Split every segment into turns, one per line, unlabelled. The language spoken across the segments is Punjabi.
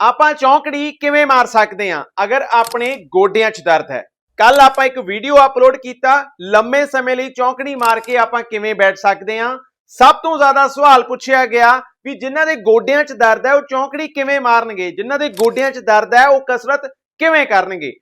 ਆਪਾਂ ਚੌਂਕੜੀ ਕਿਵੇਂ ਮਾਰ ਸਕਦੇ ਹਾਂ? ਅਗਰ ਆਪਣੇ ਗੋਡਿਆਂ 'ਚ ਦਰਦ ਹੈ। ਕੱਲ ਆਪਾਂ ਇੱਕ ਵੀਡੀਓ ਅਪਲੋਡ ਕੀਤਾ। ਲੰਮੇ ਸਮੇਂ ਲਈ ਚੌਂਕੜੀ ਮਾਰ ਕੇ ਆਪਾਂ ਕਿਵੇਂ ਬੈਠ ਸਕਦੇ ਹਾਂ? ਸਭ ਤੋਂ ਜ਼ਿਆਦਾ ਸਵਾਲ ਪੁੱਛਿਆ ਗਿਆ ਵੀ ਜਿਨ੍ਹਾਂ ਦੇ ਗੋਡਿਆਂ 'ਚ ਦਰਦ ਹੈ, ਉਹ ਚੌਂਕੜੀ ਕਿਵੇਂ ਮਾਰਨਗੇ? ਜਿਨ੍ਹਾਂ ਦੇ ਗੋਡਿਆਂ 'ਚ ਦਰਦ ਹੈ, ਉਹ ਕਸਰਤ ਕਿਵੇਂ ਕਰਨਗੇ?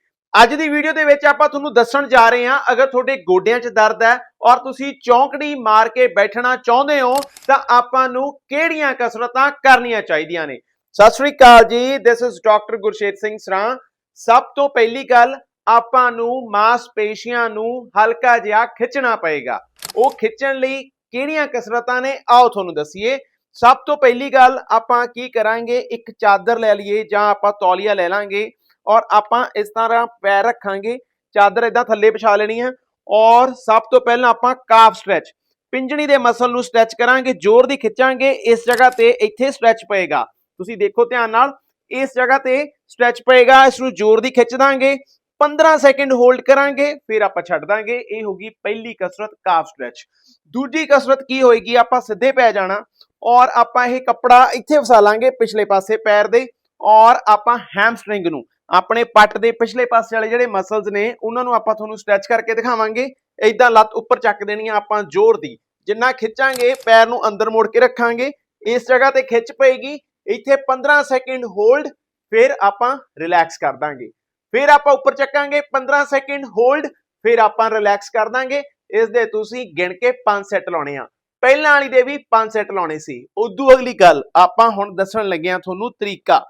ਅੱਜ ਦੀ ਵੀਡੀਓ ਦੇ ਵਿੱਚ ਆਪਾਂ ਤੁਹਾਨੂੰ ਦੱਸਣ ਜਾ ਰਹੇ ਹਾਂ, ਅਗਰ ਤੁਹਾਡੇ ਗੋਡਿਆਂ 'ਚ ਦਰਦ ਹੈ ਔਰ ਤੁਸੀਂ ਚੌਂਕੜੀ ਮਾਰ ਕੇ ਬੈਠਣਾ ਚਾਹੁੰਦੇ ਹੋ, ਤਾਂ ਆਪਾਂ ਨੂੰ ਕਿਹੜੀਆਂ ਕਸਰਤਾਂ ਕਰਨੀਆਂ ਚਾਹੀਦੀਆਂ ਨੇ? Sat Sri Akal ji this is doctor Gurshet Singh Sran. ਸਭ ਤੋਂ ਪਹਿਲੀ ਗੱਲ, ਆਪਾਂ ਨੂੰ ਮਾਸਪੇਸ਼ੀਆਂ ਨੂੰ ਹਲਕਾ ਜਿਹਾ ਖਿੱਚਣਾ ਪਏਗਾ। ਉਹ ਖਿੱਚਣ ਲਈ ਕਿਹੜੀਆਂ ਕਸਰਤਾਂ ਨੇ? ਆਓ ਤੁਹਾਨੂੰ ਦੱਸੀਏ। ਸਭ ਤੋਂ ਪਹਿਲੀ ਗੱਲ, ਆਪਾਂ ਕੀ ਕਰਾਂਗੇ? ਇੱਕ ਚਾਦਰ ਲੈ ਲਈਏ ਜਾਂ ਆਪਾਂ ਤੌਲੀਆ ਲੈ ਲਾਂਗੇ ਔਰ ਆਪਾਂ ਇਸ ਤਰ੍ਹਾਂ ਪੈਰ ਰੱਖਾਂਗੇ। ਚਾਦਰ ਇਦਾਂ ਥੱਲੇ ਵਿਛਾ ਲੈਣੀ ਹੈ ਔਰ ਸਭ ਤੋਂ ਪਹਿਲਾਂ ਆਪਾਂ ਕਾਫ ਸਟ੍ਰੈਚ ਪਿੰਜਣੀ ਦੇ ਮਸਲ ਨੂੰ ਸਟ੍ਰੈਚ ਕਰਾਂਗੇ, ਜ਼ੋਰ ਦੀ ਖਿੱਚਾਂਗੇ, ਇਸ ਜਗ੍ਹਾ ਤੇ ਇੱਥੇ ਸਟ੍ਰੈਚ ਪਏਗਾ। ਤੁਸੀਂ ਦੇਖੋ ਧਿਆਨ ਨਾਲ, ਇਸ ਜਗ੍ਹਾ ਤੇ ਸਟ੍ਰੈਚ ਪਏਗਾ, ਇਸ ਨੂੰ ਜ਼ੋਰ ਦੀ ਖਿੱਚ ਦਾਂਗੇ 15 ਸੈਕਿੰਡ ਹੋਲਡ ਕਰਾਂਗੇ, ਫਿਰ ਆਪਾਂ ਛੱਡ ਦਾਂਗੇ, ਇਹ ਹੋਗੀ ਪਹਿਲੀ ਕਸਰਤ ਕਾਫ ਸਟ੍ਰੈਚ ਦੂਜੀ ਕਸਰਤ ਕੀ ਹੋਏਗੀ, ਆਪਾਂ ਸਿੱਧੇ ਪੈ ਜਾਣਾ, ਔਰ ਆਪਾਂ ਇਹ ਕੱਪੜਾ ਇੱਥੇ ਵਸਾ ਲਾਂਗੇ ਪਿਛਲੇ ਪਾਸੇ ਪੈਰ ਦੇ, ਔਰ ਆਪਾਂ ਹੈਮਸਟ੍ਰਿੰਗ ਨੂੰ, ਆਪਣੇ ਪੱਟ ਦੇ ਪਿਛਲੇ ਪਾਸੇ ਵਾਲੇ ਜਿਹੜੇ ਮਸਲਸ ਨੇ, ਉਹਨਾਂ ਨੂੰ ਆਪਾਂ ਤੁਹਾਨੂੰ ਸਟ੍ਰੈਚ ਕਰਕੇ ਦਿਖਾਵਾਂਗੇ। ਇਦਾਂ ਲੱਤ ਉੱਪਰ ਚੱਕ ਦੇਣੀ ਆ ਆਪਾਂ ਜ਼ੋਰ ਦੀ। ਜਿੰਨਾ ਖਿੱਚਾਂਗੇ, ਪੈਰ ਨੂੰ ਅੰਦਰ ਮੋੜ ਕੇ ਰੱਖਾਂਗੇ, ਇਸ ਜਗ੍ਹਾ ਤੇ ਖਿੱਚ ਪਏਗੀ ਇੱਥੇ 15 ਸੈਕਿੰਡ ਹੋਲਡ ਫਿਰ ਆਪਾਂ ਰਿਲੈਕਸ ਕਰ ਦਾਂਗੇ। ਫਿਰ ਆਪਾਂ ਉੱਪਰ ਚੱਕਾਂਗੇ 15 ਸੈਕਿੰਡ ਹੋਲਡ ਫਿਰ ਆਪਾਂ ਰਿਲੈਕਸ ਕਰ ਦਾਂਗੇ। ਇਸ ਦੇ ਤੁਸੀਂ ਗਿਣ ਕੇ 5 ਸੈੱਟ ਲਾਉਣੇ ਆ। ਪਹਿਲਾਂ ਵਾਲੀ ਦੇ ਵੀ 5 ਸੈੱਟ ਲਾਉਣੇ ਸੀ। ਉਦੋਂ ਅਗਲੀ ਗੱਲ, ਆਪਾਂ ਹੁਣ ਦੱਸਣ ਲੱਗੇ ਆ ਤੁਹਾਨੂੰ ਤਰੀਕਾ।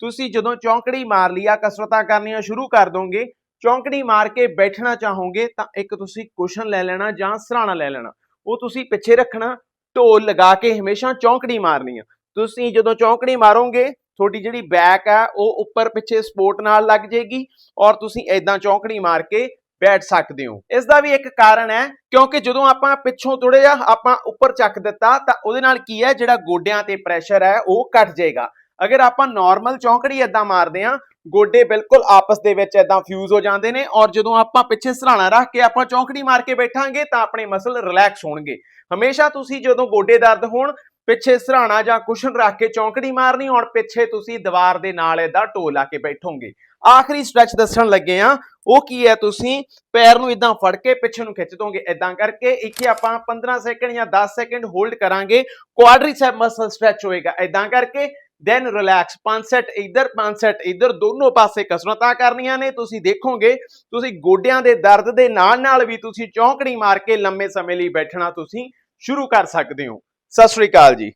ਤੁਸੀਂ ਜਦੋਂ ਚੌਂਕੜੀ ਮਾਰ ਲਿਆ ਕਸਰਤਾਂ ਕਰਨੀਆਂ ਸ਼ੁਰੂ ਕਰ ਦੋਗੇ, ਚੌਂਕੜੀ ਮਾਰ ਕੇ ਬੈਠਣਾ ਚਾਹੋਗੇ, ਤਾਂ ਇੱਕ ਤੁਸੀਂ ਕੁਸ਼ਨ ਲੈ ਲੈਣਾ ਜਾਂ ਸਰਾਣਾ ਲੈ ਲੈਣਾ। ਉਹ ਤੁਸੀਂ ਪਿੱਛੇ ਰੱਖਣਾ, ਢੋਲ ਲਗਾ ਕੇ ਹਮੇਸ਼ਾ ਚੌਂਕੜੀ ਮਾਰਨੀ ਆ। ਤੁਸੀਂ ਜਦੋਂ ਚੌਂਕੜੀ ਮਾਰੋਗੇ, ਤੁਹਾਡੀ ਜਿਹੜੀ ਬੈਕ ਹੈ ਉਹ ਉੱਪਰ ਪਿੱਛੇ ਸਪੋਰਟ ਨਾਲ ਲੱਗ ਜਾਏਗੀ ਔਰ ਤੁਸੀਂ ਐਦਾਂ ਚੌਂਕੜੀ ਮਾਰ ਕੇ ਬੈਠ ਸਕਦੇ ਹੋ। ਇਸ ਦਾ ਵੀ ਇੱਕ ਕਾਰਨ ਹੈ, ਕਿਉਂਕਿ ਜਦੋਂ ਆਪਾਂ ਪਿੱਛੋਂ ਥੋੜਾ ਜਿਹਾ ਆਪਾਂ ਉੱਪਰ ਚੱਕ ਦਿੱਤਾ, ਤਾਂ ਉਹਦੇ ਨਾਲ ਕੀ ਹੈ, ਜਿਹੜਾ ਗੋਡਿਆਂ ਤੇ ਪ੍ਰੈਸ਼ਰ ਹੈ, ਉਹ ਘਟ ਜਾਏਗਾ। ਅਗਰ ਆਪਾਂ ਨਾਰਮਲ ਚੌਂਕੜੀ ਐਦਾਂ ਮਾਰਦੇ ਆ, ਗੋਡੇ ਬਿਲਕੁਲ ਆਪਸ ਦੇ ਵਿੱਚ ਐਦਾਂ ਫਿਊਜ਼ ਹੋ ਜਾਂਦੇ ਨੇ ਔਰ ਜਦੋਂ ਆਪਾਂ ਪਿੱਛੇ ਸਰਾਣਾ ਰੱਖ ਕੇ ਆਪਾਂ ਚੌਂਕੜੀ ਮਾਰ ਕੇ ਬੈਠਾਂਗੇ, ਤਾਂ ਆਪਣੇ ਮਸਲ ਰਿਲੈਕਸ ਹੋਣਗੇ। ਹਮੇਸ਼ਾ ਤੁਸੀਂ ਜਦੋਂ ਗੋਡੇ ਦਰਦ ਹੋਣ ਪਿੱਛੇ ਸਰਾਣਾ ਜਾਂ ਕੁਸ਼ਨ ਰੱਖ ਕੇ ਚੌਂਕੜੀ ਮਾਰਨੀ, ਹੁਣ ਪਿੱਛੇ ਤੁਸੀਂ ਦੀਵਾਰ ਦੇ ਨਾਲ ਏਦਾਂ ਢੋ ਲਾ ਕੇ ਬੈਠੋਗੇ। ਆਖਰੀ ਸਟ੍ਰੈਚ ਦੱਸਣ ਲੱਗੇ ਆ ਉਹ ਕੀ ਹੈ ਤੁਸੀਂ? ਪੈਰ ਨੂੰ ਇਦਾਂ ਫੜ ਕੇ ਪਿੱਛੇ ਨੂੰ ਖਿੱਚ ਦੋਗੇ ਇਦਾਂ ਕਰਕੇ ਇੱਥੇ ਆਪਾਂ 15 ਸੈਕਿੰਡ ਜਾਂ 10 ਸੈਕਿੰਡ ਹੋਲਡ ਕਰਾਂਗੇ ਕੁਆਡਰੀਸੈਪ ਮਸਲ ਸਟ੍ਰੈਚ ਹੋਏਗਾ ਇਦਾਂ ਕਰਕੇ ਦੈਨ ਰਿਲੈਕਸ ਪੰਜ ਸੈਟ ਇੱਧਰ 5 ਸੈਟ ਇੱਧਰ, ਦੋਨੋਂ ਪਾਸੇ ਕਸਰਤਾਂ ਕਰਨੀਆਂ ਨੇ, ਤੁਸੀਂ ਦੇਖੋਗੇ, ਤੁਸੀਂ ਗੋਡਿਆਂ ਦੇ ਦਰਦ ਦੇ ਨਾਲ ਨਾਲ ਵੀ ਤੁਸੀਂ ਚੌਂਕੜੀ ਮਾਰ ਕੇ ਲੰਮੇ ਸਮੇਂ ਲਈ ਬੈਠਣਾ ਤੁਸੀਂ ਸ਼ੁਰੂ ਕਰ ਸਕਦੇ ਹੋ। ਸਤਿ ਸ਼੍ਰੀ ਅਕਾਲ ਜੀ।